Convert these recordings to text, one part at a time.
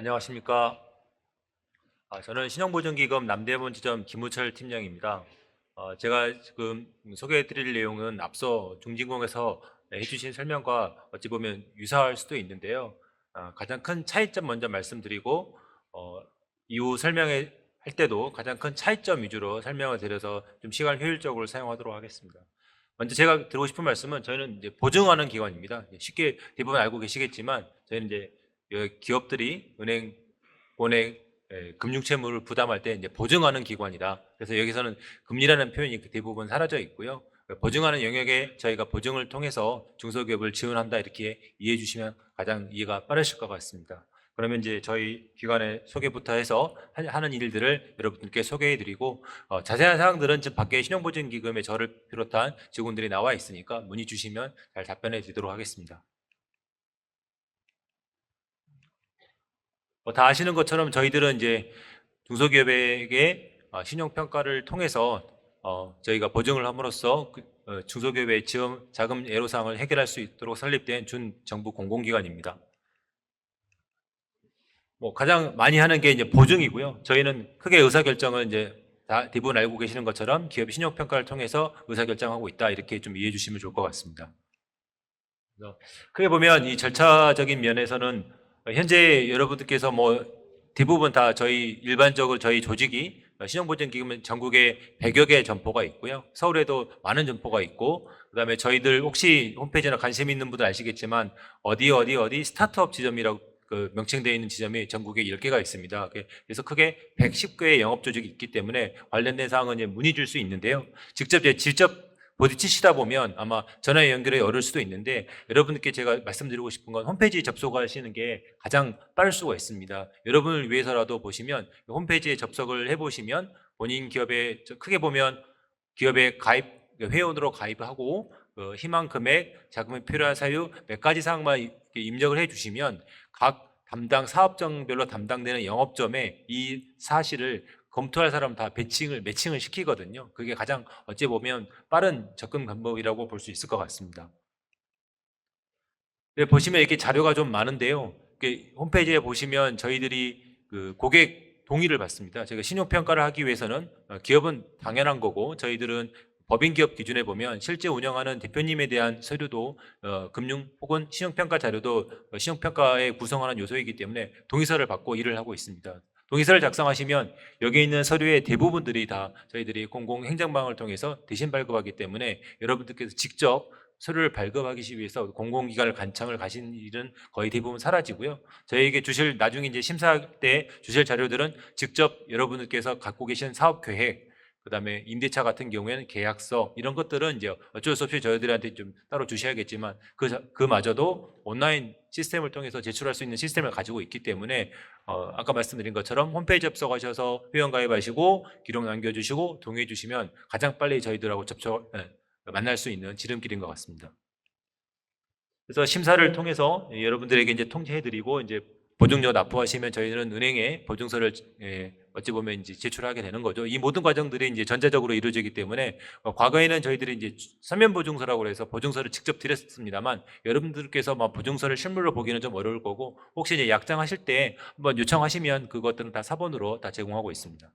안녕하십니까. 아, 저는 신용보증기금 남대문 지점 김우철 팀장입니다. 어, 제가 지금 소개해 드릴 내용은 앞서 중진공에서 해주신 설명과 어찌 보면 유사할 수도 있는데요. 아, 가장 큰 차이점 먼저 말씀드리고 어, 이후 설명회 할 때도 가장 큰 차이점 위주로 설명을 드려서 좀 시간 효율적으로 사용하도록 하겠습니다. 먼저 제가 드리고 싶은 말씀은 저희는 이제 보증하는 기관입니다. 쉽게 대부분 알고 계시겠지만 저희는 이제 여 기 기업들이 은행, 본액, 에, 금융채무를 부담할 때 이제 보증하는 기관이다. 그래서 여기서는 금리라는 표현이 대부분 사라져 있고요. 보증하는 영역에 저희가 보증을 통해서 중소기업을 지원한다 이렇게 이해해 주시면 가장 이해가 빠르실 것 같습니다. 그러면 이제 저희 기관의 소개부터 해서 하- 하는 일들을 여러분들께 소개해 드리고 어, 자세한 사항들은 지금 밖에 신용보증기금에 저를 비롯한 직원들이 나와 있으니까 문의 주시면 잘 답변해 드리도록 하겠습니다. 다 아시는 것처럼 저희들은 이제 중소기업에게 어, 신용평가를 통해서 어, 저희가 보증을 함으로써 그, 어, 중소기업의 지원 자금 애로사항을 해결할 수 있도록 설립된 준 정부 공공기관입니다. 뭐 가장 많이 하는 게 이제 보증이고요. 저희는 크게 의사결정은 이제 다 대부분 알고 계시는 것처럼 기업 신용평가를 통해서 의사결정하고 있다 이렇게 좀 이해해 주시면 좋을 것 같습니다. 크게 보면 이 절차적인 면에서는 현재 여러분들께서 뭐 대부분 다 저희 일반적으로 저희 조직이 신용보증기금은 전국에 100여 개 점포가 있고요. 서울에도 많은 점포가 있고 그 다음에 저희들 혹시 홈페이지나 관심 있는 분들 아시겠지만 어디 어디 어디 스타트업 지점이라고 그 명칭되어 있는 지점이 전국에 10개가 있습니다. 그래서 크게 110개의 영업 조직이 있기 때문에 관련된 사항은 문의 줄 수 있는데요. 직접 직접 부딪히시다 보면 아마 전화 연결이 어려울 수도 있는데 여러분들께 제가 말씀드리고 싶은 건 홈페이지 접속하시는 게 가장 빠를 수가 있습니다. 여러분을 위해서라도 보시면 홈페이지에 접속을 해보시면 본인 기업에 저 크게 보면 기업에 가입 회원으로 가입하고 그 희망 금액, 자금이 필요한 사유 몇 가지 사항만 입력을 해주시면 각 담당 사업장별로 담당되는 영업점에 이 사실을 검토할 사람 다 배칭을 매칭을 시키거든요. 그게 가장 어찌 보면 빠른 접근 방법이라고 볼 수 있을 것 같습니다. 네, 보시면 이렇게 자료가 좀 많은데요. 홈페이지에 보시면 저희들이 그 고객 동의를 받습니다. 저희가 신용 평가를 하기 위해서는 어, 기업은 당연한 거고 저희들은 법인 기업 기준에 보면 실제 운영하는 대표님에 대한 서류도 어, 금융 혹은 신용 평가 자료도 어, 신용 평가에 구성하는 요소이기 때문에 동의서를 받고 일을 하고 있습니다. 동의서를 작성하시면 여기 있는 서류의 대부분들이 다 저희들이 공공 행정방을 통해서 대신 발급하기 때문에 여러분들께서 직접 서류를 발급하기 위해서 공공기관을 간청을 가신 일은 거의 대부분 사라지고요. 저희에게 주실 나중에 이제 심사할 때 주실 자료들은 직접 여러분들께서 갖고 계신 사업 계획, 그다음에 임대차 같은 경우에는 계약서 이런 것들은 이제 어쩔 수 없이 저희들한테 좀 따로 주셔야겠지만 그 자- 그마저도 온라인 시스템을 통해서 제출할 수 있는 시스템을 가지고 있기 때문에 어, 아까 말씀드린 것처럼 홈페이지 접속하셔서 회원 가입하시고 기록 남겨주시고 동의해 주시면 가장 빨리 저희들하고 접촉 예, 만날 수 있는 지름길인 것 같습니다. 그래서 심사를 통해서 예, 여러분들에게 이제 통지해드리고 이제 보증료 납부하시면 저희는 은행에 보증서를 예, 어찌 보면 이제 제출하게 되는 거죠. 이 모든 과정들이 이제 전자적으로 이루어지기 때문에 어, 과거에는 저희들이 이제 서면 보증서라고 해서 보증서를 직접 드렸습니다만 여러분들께서 막 보증서를 실물로 보기는 좀 어려울 거고 혹시 이제 약정하실 때 한번 요청하시면 그것들은 다 사본으로 다 제공하고 있습니다.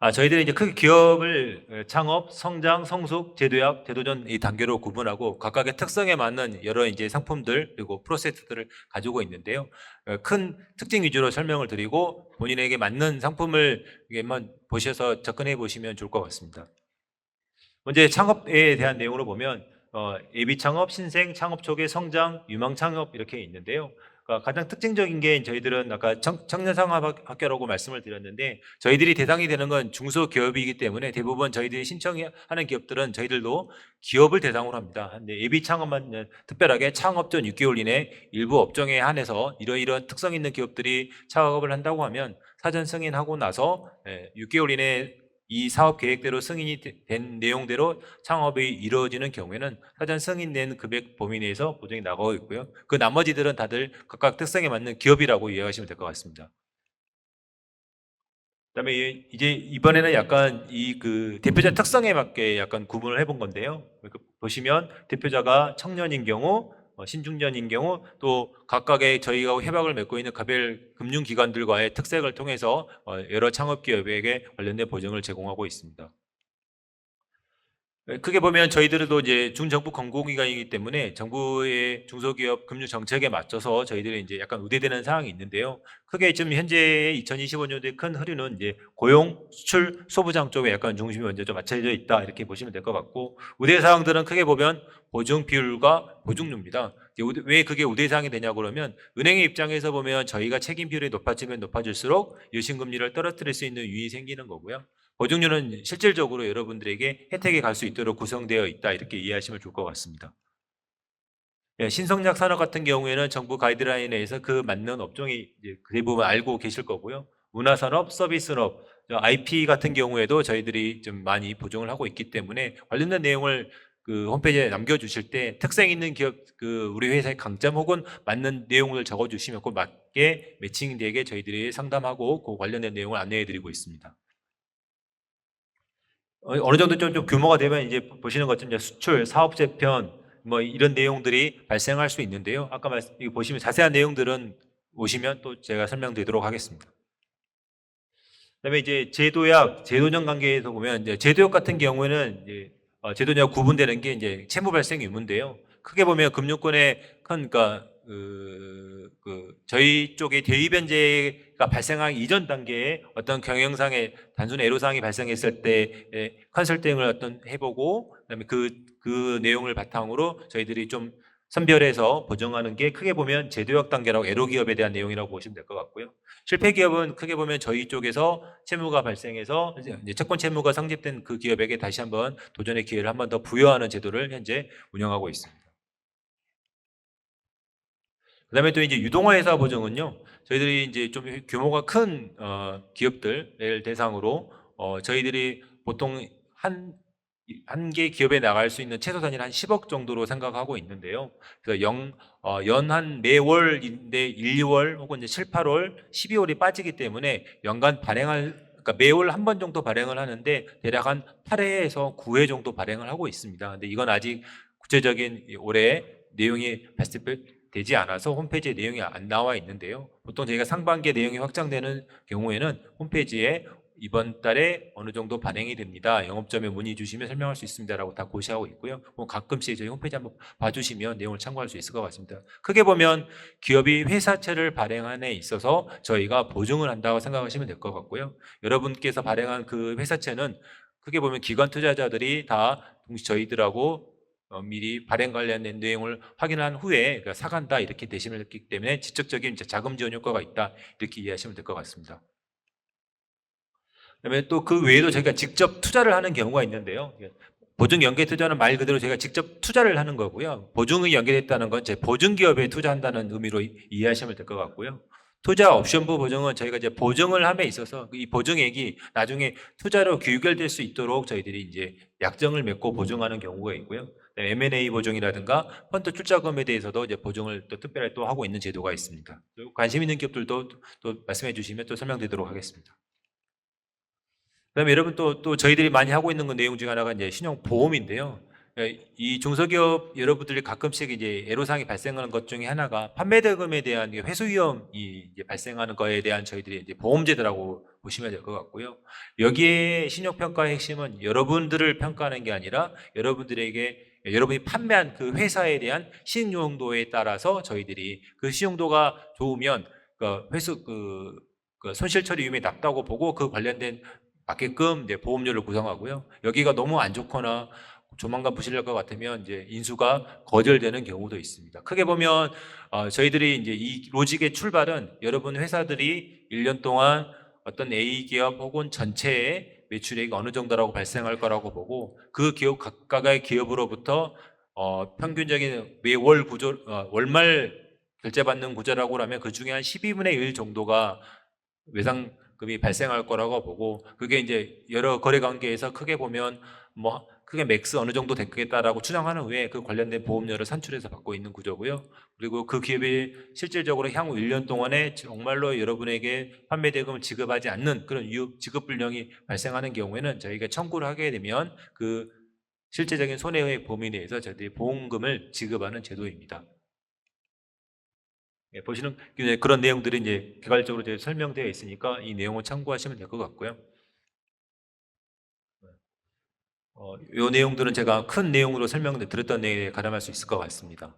아, 저희들이 이제 크게 기업을 에, 창업, 성장, 성숙, 제도약, 제도전 이 단계로 구분하고 각각의 특성에 맞는 여러 이제 상품들 그리고 프로세스들을 가지고 있는데요. 어, 큰 특징 위주로 설명을 드리고 본인에게 맞는 상품을 한번 보셔서 접근해 보시면 좋을 것 같습니다. 먼저 창업에 대한 내용으로 보면 어, 예비 창업, 신생, 창업 초기 성장, 유망 창업 이렇게 있는데요. 그러니까 가장 특징적인 게 저희들은 아까 청, 청년상업학교라고 말씀을 드렸는데 저희들이 대상이 되는 건 중소기업이기 때문에 대부분 저희들이 신청하는 기업들은 저희들도 기업을 대상으로 합니다. 근데 예비 창업만 특별하게 창업 전 6개월 이내 일부 업종에 한해서 이러이러한 특성 있는 기업들이 창업을 한다고 하면 사전 승인하고 나서 예, 6개월 이내 이 사업 계획대로 승인이 되- 된 내용대로 창업이 이루어지는 경우에는 사전 승인된 금액 범위 내에서 보증이 나가고 있고요. 그 나머지들은 다들 각각 특성에 맞는 기업이라고 이해하시면 될 것 같습니다. 그다음에 이- 이제 이번에는 약간 이 그 대표자 특성에 맞게 약간 구분을 해본 건데요. 그 보시면 대표자가 청년인 경우 어, 신중년인 경우 또 각각의 저희가 협약을 맺고 있는 가별 금융기관들과의 특색을 통해서 어, 여러 창업기업에게 관련된 보증을 제공하고 있습니다. 네, 크게 보면 저희들도 이제 중정부 공공기관이기 때문에 정부의 중소기업 금융 정책에 맞춰서 저희들이 이제 약간 우대되는 상황이 있는데요. 크게 지금 현재 2025년도의 큰 흐름은 이제 고용, 수출, 소부장 쪽에 약간 중심이 먼저 좀 맞춰져 있다 이렇게 보시면 될 것 같고 우대 사항들은 크게 보면 보증 비율과 보증료입니다. 왜 그게 우대 사항이 되냐 그러면 은행의 입장에서 보면 저희가 책임 비율이 높아지면 높아질수록 유신금리를 떨어뜨릴 수 있는 유인이 생기는 거고요. 보증료는 실질적으로 여러분들에게 혜택이 갈 수 있도록 구성되어 있다 이렇게 이해하시면 좋을 것 같습니다. 예, 신성약 산업 같은 경우에는 정부 가이드라인에서 그 맞는 업종이 그 대부분 알고 계실 거고요. 문화산업, 서비스업, 저 IP 같은 경우에도 저희들이 좀 많이 보증을 하고 있기 때문에 관련된 내용을 그 홈페이지에 남겨주실 때 특색 있는 기업 그 우리 회사의 강점 혹은 맞는 내용을 적어주시면 그 맞게 매칭되게 저희들이 상담하고 그 관련된 내용을 안내해드리고 있습니다. 어, 어느 정도 좀, 좀 규모가 되면 이제 보시는 것처럼 수출, 사업 재 편 뭐 이런 내용들이 발생할 수 있는데요. 아까 말씀 이거 보시면 자세한 내용들은 오시면 또 제가 설명드리도록 하겠습니다. 그다음에 이제 제도약, 제도적 관계에서 보면 이제 제도약 같은 경우에는 이제 어, 제도적 구분되는 게 이제 채무 발생 의무인데요. 크게 보면 금융권의 큰 그러니까 그, 그 저희 쪽에 대위 변제 가 발생하기 이전 단계에 어떤 경영상의 단순 애로사항이 발생했을 때의 컨설팅을 어떤 해보고 그다음에 그, 그 내용을 바탕으로 저희들이 좀 선별해서 보정하는 게 크게 보면 제도역 단계라고 애로 기업에 대한 내용이라고 보시면 될 것 같고요. 실패 기업은 크게 보면 저희 쪽에서 채무가 발생해서 채권 채무가 상집된 그 기업에게 다시 한번 도전의 기회를 한 번 더 부여하는 제도를 현재 운영하고 있습니다. 그다음에 또 이제 유동화 회사 보증은요. 저희들이 이제 좀 규모가 큰 어, 기업들을 대상으로 어, 저희들이 보통 한 한 개 기업에 나갈 수 있는 최소 단위는 한 10억 정도로 생각하고 있는데요. 그래서 영, 어, 연한 매월인데 1, 2월 혹은 이제 7, 8월, 12월이 빠지기 때문에 연간 발행할 그러니까 매월 한 번 정도 발행을 하는데 대략 한 8회에서 9회 정도 발행을 하고 있습니다. 근데 이건 아직 구체적인 이 올해 내용이 발표 되지 않아서 홈페이지에 내용이 안 나와 있는데요. 보통 저희가 상반기에 내용이 확장되는 경우에는 홈페이지에 이번 달에 어느 정도 발행이 됩니다. 영업점에 문의 주시면 설명할 수 있습니다라고 다 고시하고 있고요. 뭐 가끔씩 저희 홈페이지 한번 봐주시면 내용을 참고할 수 있을 것 같습니다. 크게 보면 기업이 회사채를 발행함에 있어서 저희가 보증을 한다고 생각하시면 될 것 같고요. 여러분께서 발행한 그 회사채는 크게 보면 기관 투자자들이 다 동시 저희들하고 어, 미리 발행 관련된 내용을 확인한 후에 그러니까 사간다 이렇게 되시면 됐기 때문에 이제 자금 지원 효과가 있다 이렇게 이해하시면 될 것 같습니다. 그다음에 또 그 외에도 저희가 직접 투자를 하는 경우가 있는데요. 보증 연계 투자는 말 그대로 제가 직접 투자를 하는 거고요. 보증이 연계됐다는 건 제 보증 기업에 투자한다는 의미로 이- 이해하시면 될 것 같고요. 투자 옵션부 보증은 저희가 이제 보증을 함에 있어서 이 보증액이 나중에 투자로 귀결될 수 있도록 저희들이 이제 약정을 맺고 보증하는 경우가 있고요. M&A 보증이라든가 펀드 출자금에 대해서도 이제 보증을 또 특별히 또 하고 있는 제도가 있습니다. 관심 있는 기업들도 또- 또 말씀해 주시면 또 설명드리도록 하겠습니다. 그다음에 여러분 또, 또 저희들이 많이 하고 있는 그 내용 중에 하나가 이제 신용 보험인데요. 예, 이 중소기업 여러분들이 가끔씩 이제 애로사항이 발생하는 것 중에 하나가 판매 대금에 대한 이 회수 위험이 발생하는 거에 대한 저희들이 이제 보험제도라고 보시면 될 것 같고요. 여기에 신용 평가의 핵심은 여러분들을 평가하는 게 아니라 여러분들에게 여러분이 판매한 그 회사에 대한 신용도에 따라서 저희들이 그 신용도가 좋으면 그 회수 그, 그 손실 처리 위험이 낮다고 보고 그 관련된 맞게끔 이제 보험료를 구성하고요. 여기가 너무 안 좋거나 조만간 부실할 것 같으면 이제 인수가 거절되는 경우도 있습니다. 크게 보면 어, 저희들이 이제 이 로직의 출발은 여러분 회사들이 1년 동안 어떤 A 기업 혹은 전체의 매출액이 어느 정도라고 발생할 거라고 보고 그 기업 각각의 기업으로부터 어, 평균적인 매월 구조 어, 월말 결제받는 구조라고 하면 그 중에 한 12분의 1 정도가 외상금이 발생할 거라고 보고 그게 이제 여러 거래 관계에서 크게 보면 뭐 크게 맥스 어느 정도 되겠다라고 추정하는 후에 그 관련된 보험료를 산출해서 받고 있는 구조고요. 그리고 그 기업이 실질적으로 향후 1년 동안에 정말로 여러분에게 판매 대금을 지급하지 않는 그런 유 지급 불량이 발생하는 경우에는 저희가 청구를 하게 되면 그 실제적인 손해의 범위 내에서 저희들이 보험금을 지급하는 제도입니다. 예, 보시는 그런 내용들이 이제 개괄적으로 설명되어 있으니까 이 내용을 참고하시면 될 것 같고요. 어, 이 내용들은 제가 큰 내용으로 설명을 드렸던 내용에 가담할 수 있을 것 같습니다.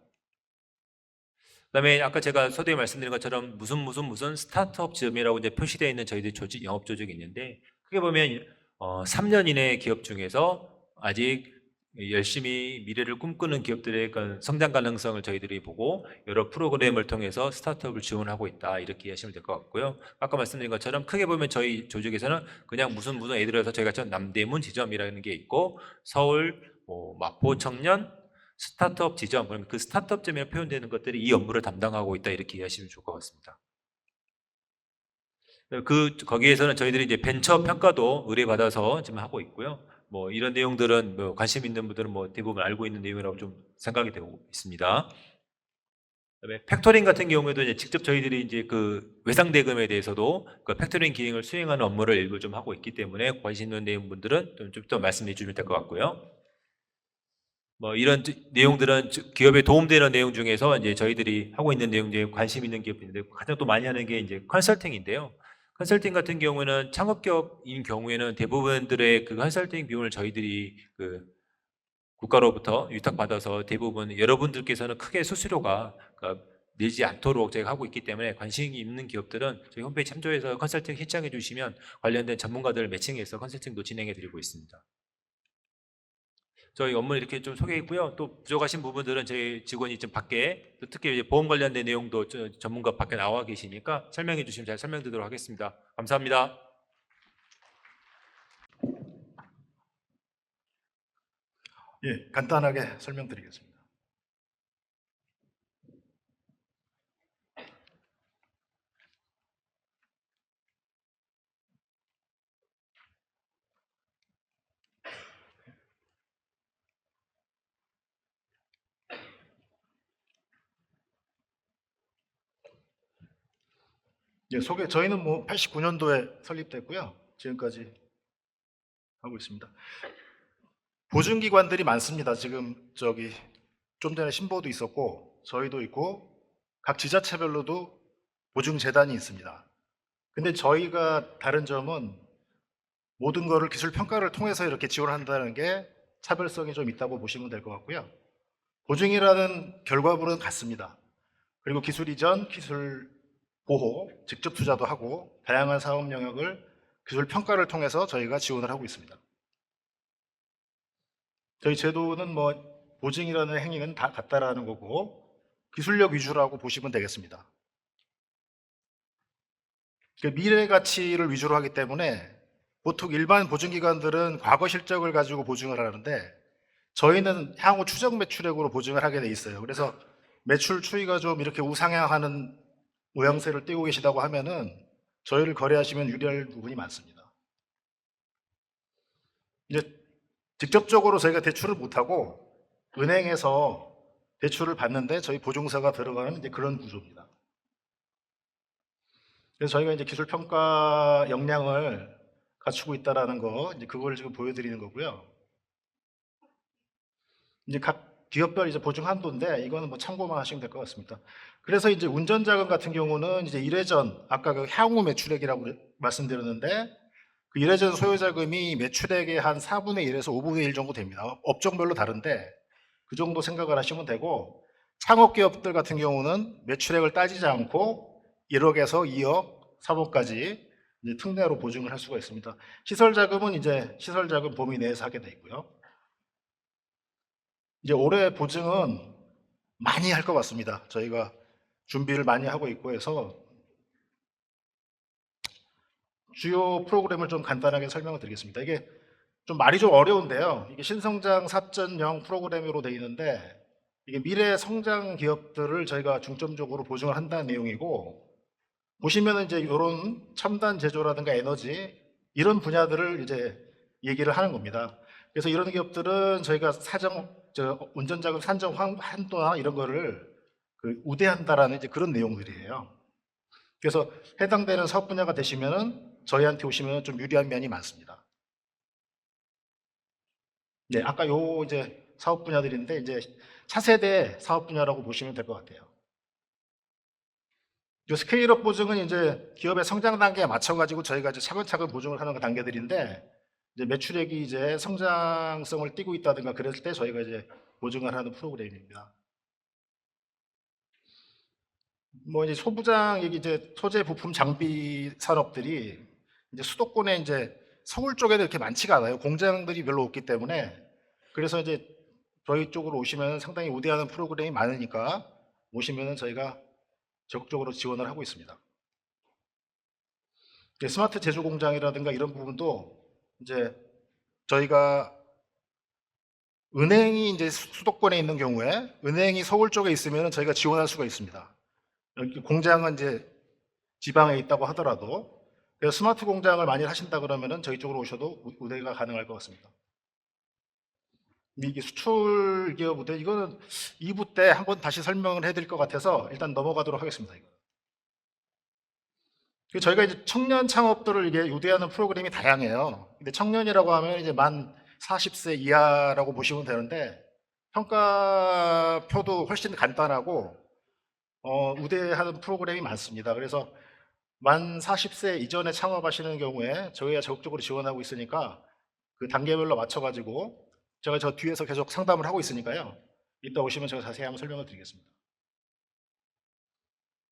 그다음에 아까 제가 서두에 말씀드린 것처럼 무슨 무슨 무슨 스타트업 지점이라고 이제 표시되어 있는 저희들 조직 영업 조직이 있는데 크게 보면 어, 3년 이내 기업 중에서 아직 열심히 미래를 꿈꾸는 기업들의 그 성장 가능성을 저희들이 보고 여러 프로그램을 통해서 스타트업을 지원하고 있다 이렇게 이해하시면 될 것 같고요. 아까 말씀드린 것처럼 크게 보면 저희 조직에서는 그냥 무슨 무슨 예를 들어서 저희가 전 남대문 지점이라는 게 있고 서울, 뭐 마포 청년 스타트업 지점 그러면 그 스타트업 점에 표현되는 것들이 이 업무를 담당하고 있다 이렇게 이해하시면 좋을 것 같습니다. 그 거기에서는 저희들이 이제 벤처 평가도 의뢰받아서 지금 하고 있고요. 뭐 이런 내용들은 뭐 관심 있는 분들은 뭐 대부분 알고 있는 내용이라고 좀 생각이 되고 있습니다. 그다음에 팩토링 같은 경우에도 이제 직접 저희들이 이제 그 외상 대금에 대해서도 그 팩토링 기능을 수행하는 업무를 일부 좀 하고 있기 때문에 관심 있는 내용 분들은 좀더 말씀해 주시면 될 것 같고요. 뭐 이런 내용들은 기업에 도움되는 내용 중에서 이제 저희들이 하고 있는 내용 중에 관심 있는 기업인데 가장 또 많이 하는 게 이제 컨설팅인데요. 컨설팅 같은 경우에는 창업기업인 경우에는 대부분들의 그 컨설팅 비용을 저희들이 그 국가로부터 위탁받아서 대부분 여러분들께서는 크게 수수료가 내지 않도록 저희가 하고 있기 때문에 관심이 있는 기업들은 저희 홈페이지 참조해서 컨설팅 신청해 주시면 관련된 전문가들을 매칭해서 컨설팅도 진행해 드리고 있습니다. 저희 업무 이렇게 좀 소개했고요. 또 부족하신 부분들은 저희 직원이 좀 밖에 또 특히 이제 보험 관련된 내용도 저- 전문가 밖에 나와 계시니까 설명해 주시면 잘 설명드리도록 하겠습니다. 감사합니다. 예, 간단하게 설명드리겠습니다. 예, 소개 저희는 뭐 89년도에 설립됐고요. 지금까지 하고 있습니다. 보증기관들이 많습니다. 지금 저기 좀 전에 신보도 있었고 저희도 있고 각 지자체별로도 보증재단이 있습니다. 근데 저희가 다른 점은 모든 거를 기술 평가를 통해서 이렇게 지원한다는 게 차별성이 좀 있다고 보시면 될 것 같고요. 보증이라는 결과물은 같습니다. 그리고 기술 이전, 기술 보호, 직접 투자도 하고 다양한 사업 영역을 기술 평가를 통해서 저희가 지원을 하고 있습니다. 저희 제도는 뭐 보증이라는 행위는 다 같다라는 거고 기술력 위주라고 보시면 되겠습니다. 그 미래 가치를 위주로 하기 때문에 보통 일반 보증기관들은 과거 실적을 가지고 보증을 하는데 저희는 향후 추정 매출액으로 보증을 하게 돼 있어요. 그래서 매출 추이가 좀 이렇게 우상향하는 모양새를 띄고 계시다고 하면은 저희를 거래하시면 유리할 부분이 많습니다. 이제 직접적으로 저희가 대출을 못하고 은행에서 대출을 받는데 저희 보증서가 들어가는 이제 그런 구조입니다. 그래서 저희가 이제 기술 평가 역량을 갖추고 있다라는 거 이제 그걸 지금 보여드리는 거고요. 이제 각 기업별 이제 보증 한도인데 이거는 뭐 참고만 하시면 될 것 같습니다. 그래서 이제 운전자금 같은 경우는 이제 1회전 아까 그 향후 매출액이라고 말씀드렸는데 그 1회전 소요자금이 매출액의 한 4분의 1에서 5분의 1 정도 됩니다. 업종별로 다른데 그 정도 생각을 하시면 되고 창업 기업들 같은 경우는 매출액을 따지지 않고 1억에서 2억, 3억까지 이제 특례로 보증을 할 수가 있습니다. 시설 자금은 이제 시설 자금 범위 내에서 하게 돼 있고요. 이제 올해 보증은 많이 할 것 같습니다. 저희가 준비를 많이 하고 있고 해서 주요 프로그램을 좀 간단하게 설명을 드리겠습니다. 이게 좀 말이 좀 어려운데요. 이게 신성장 4.0 프로그램으로 되어 있는데 이게 미래 성장 기업들을 저희가 중점적으로 보증을 한다는 내용이고 보시면은 이제 이런 첨단 제조라든가 에너지 이런 분야들을 이제 얘기를 하는 겁니다. 그래서 이런 기업들은 저희가 사정 저 운전자금 산정 환- 한도나 이런 거를 그 우대한다라는 이제 그런 내용들이에요. 그래서 해당되는 사업 분야가 되시면은 저희한테 오시면 좀 유리한 면이 많습니다. 네, 아까 요 이제 사업 분야들인데 이제 차세대 사업 분야라고 보시면 될 것 같아요. 이 스케일업 보증은 이제 기업의 성장 단계에 맞춰가지고 저희가 이제 차근차근 보증을 하는 그 단계들인데 이제 매출액이 이제 성장성을 띠고 있다든가 그랬을 때 저희가 이제 보증을 하는 프로그램입니다. 뭐 이제 소부장 얘기 이제 소재 부품 장비 산업들이 이제 수도권에 이제 서울 쪽에는 이렇게 많지가 않아요. 공장들이 별로 없기 때문에 그래서 이제 저희 쪽으로 오시면 상당히 우대하는 프로그램이 많으니까 오시면은 저희가 적극적으로 지원을 하고 있습니다. 스마트 제조 공장이라든가 이런 부분도 이제 저희가 은행이 이제 수- 수도권에 있는 경우에 은행이 서울 쪽에 있으면 저희가 지원할 수가 있습니다. 여기 공장은 이제 지방에 있다고 하더라도 그래서 스마트 공장을 많이 하신다 그러면은 저희 쪽으로 오셔도 우- 우대가 가능할 것 같습니다. 이게 수출 기업 우대 이거는 2부 때 한번 다시 설명을 해드릴 것 같아서 일단 넘어가도록 하겠습니다. 이거. 그 저희가 이제 청년 창업들을 이게 유대하는 프로그램이 다양해요. 근데 청년이라고 하면 이제 만 40세 이하라고 보시면 되는데 평가표도 훨씬 간단하고 어, 우대하는 프로그램이 많습니다. 그래서 만 40세 이전에 창업하시는 경우에 저희가 적극적으로 지원하고 있으니까 그 단계별로 맞춰가지고 제가 저 뒤에서 계속 상담을 하고 있으니까요. 이따 오시면 제가 자세히 한번 설명을 드리겠습니다.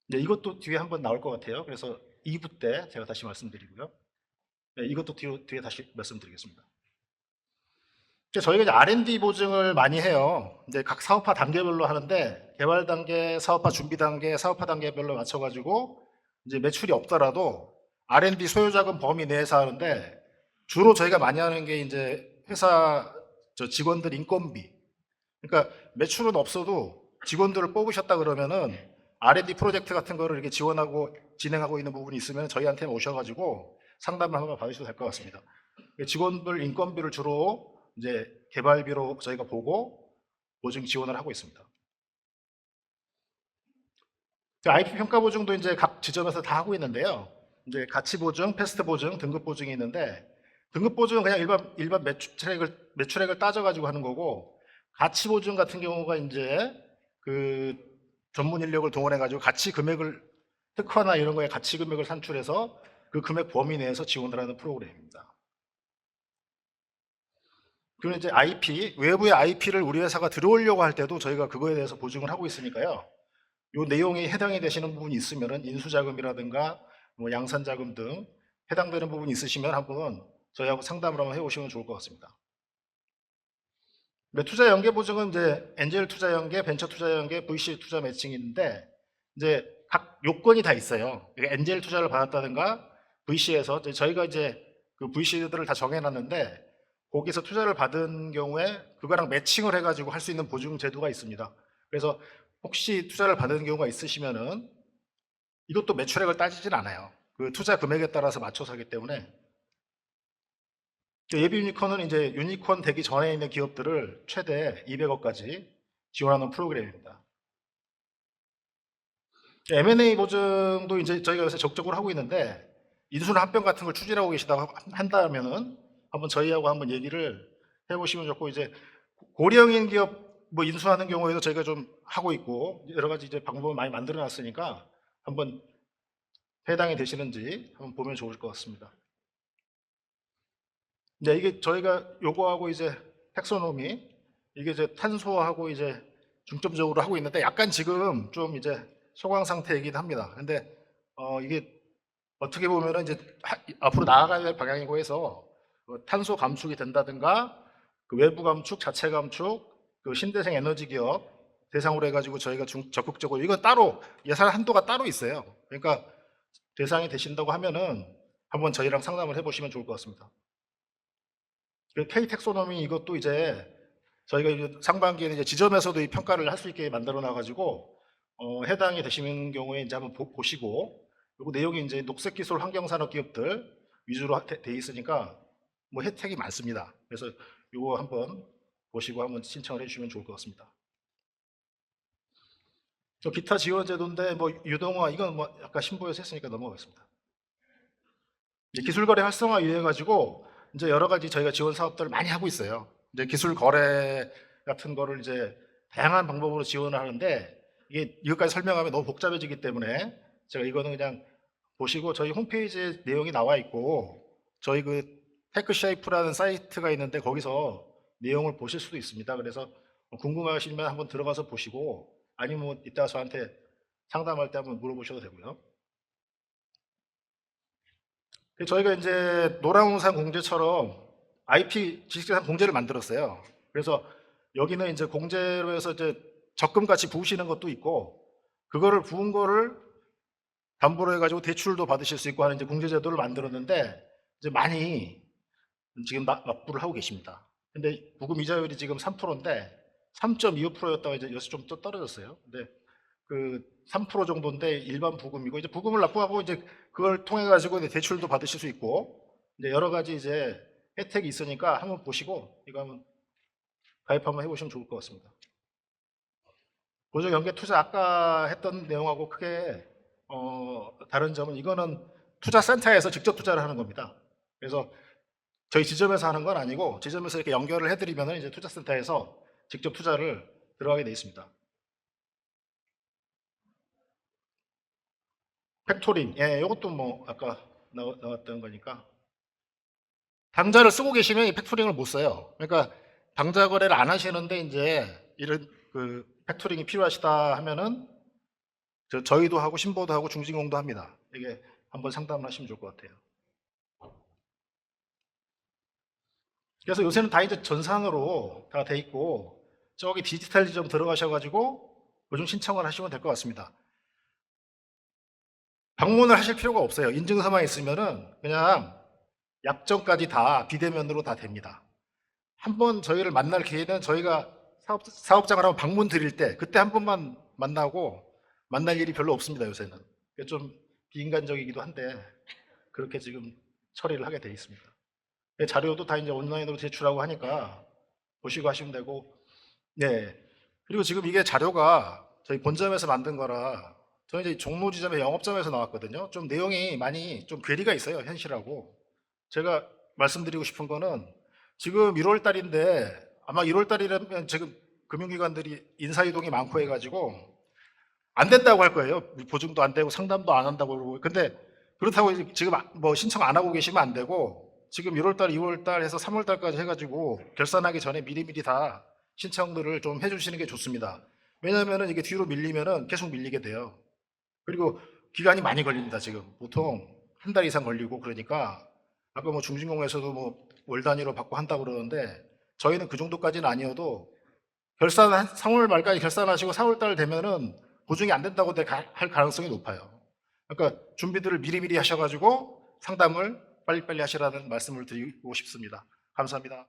네, 이것도 뒤에 한번 나올 것 같아요. 그래서 2부 때 제가 다시 말씀드리고요. 네, 이것도 뒤에, 뒤에 다시 말씀드리겠습니다. 저희가 이제 R&D 보증을 많이 해요. 이제 각 사업화 단계별로 하는데 개발 단계, 사업화 준비 단계, 사업화 단계별로 맞춰가지고 이제 매출이 없더라도 R&D 소요자금 범위 내에서 하는데 주로 저희가 많이 하는 게 이제 회사 저 직원들 인건비. 그러니까 매출은 없어도 직원들을 뽑으셨다 그러면은 R&D 프로젝트 같은 거를 이렇게 지원하고 진행하고 있는 부분이 있으면 저희한테 오셔가지고 상담을 한번 받으셔도 될 것 같습니다. 직원들 인건비를 주로 이제 개발비로 저희가 보고 보증 지원을 하고 있습니다. IP 평가 보증도 이제 각 지점에서 다 하고 있는데요. 이제 가치 보증, 패스트 보증, 등급 보증이 있는데 등급 보증은 그냥 일반 일반 매출액을 매출액을 따져가지고 하는 거고 가치 보증 같은 경우가 이제 그 전문 인력을 동원해 가지고 가치 금액을 특화나 이런 거에 가치 금액을 산출해서 그 금액 범위 내에서 지원을 하는 프로그램입니다. 그리고 이제 IP 외부의 IP를 우리 회사가 들어오려고 할 때도 저희가 그거에 대해서 보증을 하고 있으니까요. 요 내용이 해당이 되시는 부분이 있으면은 인수자금이라든가 뭐 양산자금 등 해당되는 부분이 있으시면 한번 저희하고 상담을 한번 해오시면 좋을 것 같습니다. 네, 투자 연계 보증은 이제 엔젤 투자 연계, 벤처 투자 연계, VC 투자 매칭이 있는데 이제 각 요건이 다 있어요. 엔젤 투자를 받았다든가 VC에서 저희가 이제 그 VC들을 다 정해놨는데 거기서 투자를 받은 경우에 그거랑 매칭을 해가지고 할 수 있는 보증 제도가 있습니다. 그래서 혹시 투자를 받은 경우가 있으시면은 이것도 매출액을 따지진 않아요. 그 투자 금액에 따라서 맞춰서 하기 때문에 그 예비 유니콘은 이제 유니콘 되기 전에 있는 기업들을 최대 200억까지 지원하는 프로그램입니다. M&A 보증도 이제 저희가 요새 적극적으로 하고 있는데 인수나 합병 같은 걸 추진하고 계시다고 한다면은 한번 저희하고 한번 얘기를 해보시면 좋고 이제 고령인 기업 뭐 인수하는 경우에도 저희가 좀 하고 있고 여러 가지 이제 방법을 많이 만들어 놨으니까 한번 해당이 되시는지 한번 보면 좋을 것 같습니다. 네, 이게 저희가 요거하고 이제 텍소노미 이게 이제 탄소하고 이제 중점적으로 하고 있는데 약간 지금 좀 이제 소강 상태이긴 합니다. 근데 어 이게 어떻게 보면은 이제 하- 앞으로 나아가야 될 방향이고 해서 그 탄소 감축이 된다든가 그 외부 감축, 자체 감축, 그 신대생 에너지 기업 대상으로 해가지고 저희가 중- 적극적으로 이건 따로 예산 한도가 따로 있어요. 그러니까 대상이 되신다고 하면은 한번 저희랑 상담을 해보시면 좋을 것 같습니다. 그 K 텍소노미 이것도 이제 저희가 이제 상반기에는 이제 지점에서도 이 평가를 할 수 있게 만들어 놔가지고 어, 해당이 되시는 경우에 이제 한번 보, 시고 그리고 내용이 이제 녹색 기술 환경 산업 기업들 위주로 하- 돼, 돼 있으니까 뭐 혜택이 많습니다. 그래서 이거 한번 보시고 한번 신청을 해주시면 좋을 것 같습니다. 저 기타 지원 제도인데 뭐 유동화 이건 뭐 아까 신보에서 했으니까 넘어가겠습니다. 기술 거래 활성화 위해 가지고 이제 여러 가지 저희가 지원 사업들을 많이 하고 있어요. 이제 기술 거래 같은 거를 이제 다양한 방법으로 지원을 하는데 이게 이것까지 설명하면 너무 복잡해지기 때문에 제가 이거는 그냥 보시고 저희 홈페이지에 내용이 나와 있고 저희 그 테크쉐이프라는 사이트가 있는데 거기서 내용을 보실 수도 있습니다. 그래서 궁금하시면 한번 들어가서 보시고 아니면 뭐 이따 저한테 상담할 때 한번 물어보셔도 되고요. 저희가 이제 노랑우산 공제처럼 IP 지식재산 공제를 만들었어요. 그래서 여기는 이제 공제로 해서 이제 적금 같이 부으시는 것도 있고 그거를 부은 거를 담보로 해가지고 대출도 받으실 수 있고 하는 이제 공제 제도를 만들었는데 이제 많이 지금 납- 납부를 하고 계십니다. 근데 부금 이자율이 지금 3%인데 3.25%였다가 이제 여기서 좀 또 떨어졌어요. 근데 그 3% 정도인데 일반 부금이고 이제 부금을 납부하고 이제 그걸 통해 가지고 대출도 받으실 수 있고 이제 여러 가지 이제 혜택이 있으니까 한번 보시고 이거 한번 가입 한번 해보시면 좋을 것 같습니다. 보조 연계 투자 아까 했던 내용하고 크게 어, 다른 점은 이거는 투자 센터에서 직접 투자를 하는 겁니다. 그래서 저희 지점에서 하는 건 아니고 지점에서 이렇게 연결을 해드리면 이제 투자센터에서 직접 투자를 들어가게 돼 있습니다. 팩토링, 예, 이것도 뭐 아까 나왔, 나왔던 거니까 당자를 쓰고 계시면 이 팩토링을 못 써요. 그러니까 당자 거래를 안 하시는데 이제 이런 그 팩토링이 필요하시다 하면은 저, 저희도 하고 신보도 하고 중진공도 합니다. 이게 한번 상담을 하시면 좋을 것 같아요. 그래서 요새는 다 이제 전산으로 다 돼 있고 저기 디지털 지점 들어가셔가지고 요즘 신청을 하시면 될 것 같습니다. 방문을 하실 필요가 없어요. 인증서만 있으면은 그냥 약정까지 다 비대면으로 다 됩니다. 한번 저희를 만날 기회는 저희가 사업, 사업장을 한번 방문 드릴 때 그때 한 번만 만나고 만날 일이 별로 없습니다. 요새는 좀 비인간적이기도 한데 그렇게 지금 처리를 하게 돼 있습니다. 네, 자료도 다 이제 온라인으로 제출하고 하니까 보시고 하시면 되고 네 그리고 지금 이게 자료가 저희 본점에서 만든 거라 저희 이제 종로 지점의 영업점에서 나왔거든요. 좀 내용이 많이 좀 괴리가 있어요 현실하고 제가 말씀드리고 싶은 거는 지금 1월 달인데 아마 1월 달이라면 지금 금융기관들이 인사이동이 많고 해가지고 안 된다고 할 거예요. 보증도 안 되고 상담도 안 한다고 그러고. 근데 그렇다고 지금 아- 뭐 신청 안 하고 계시면 안 되고 지금 1월 달, 2월 달 해서 3월 달까지 해가지고 결산하기 전에 미리미리 다 신청들을 좀 해주시는 게 좋습니다. 왜냐면은 이게 뒤로 밀리면은 계속 밀리게 돼요. 그리고 기간이 많이 걸립니다, 지금. 보통 한 달 이상 걸리고 그러니까 아까 뭐 중진공에서도 뭐 월 단위로 받고 한다고 그러는데 저희는 그 정도까지는 아니어도 결산 한 3월 말까지 결산하시고 4월 달 되면은 보증이 안 된다고 할 가능성이 높아요. 그러니까 준비들을 미리미리 하셔가지고 상담을 빨리빨리 하시라는 말씀을 드리고 싶습니다. 감사합니다.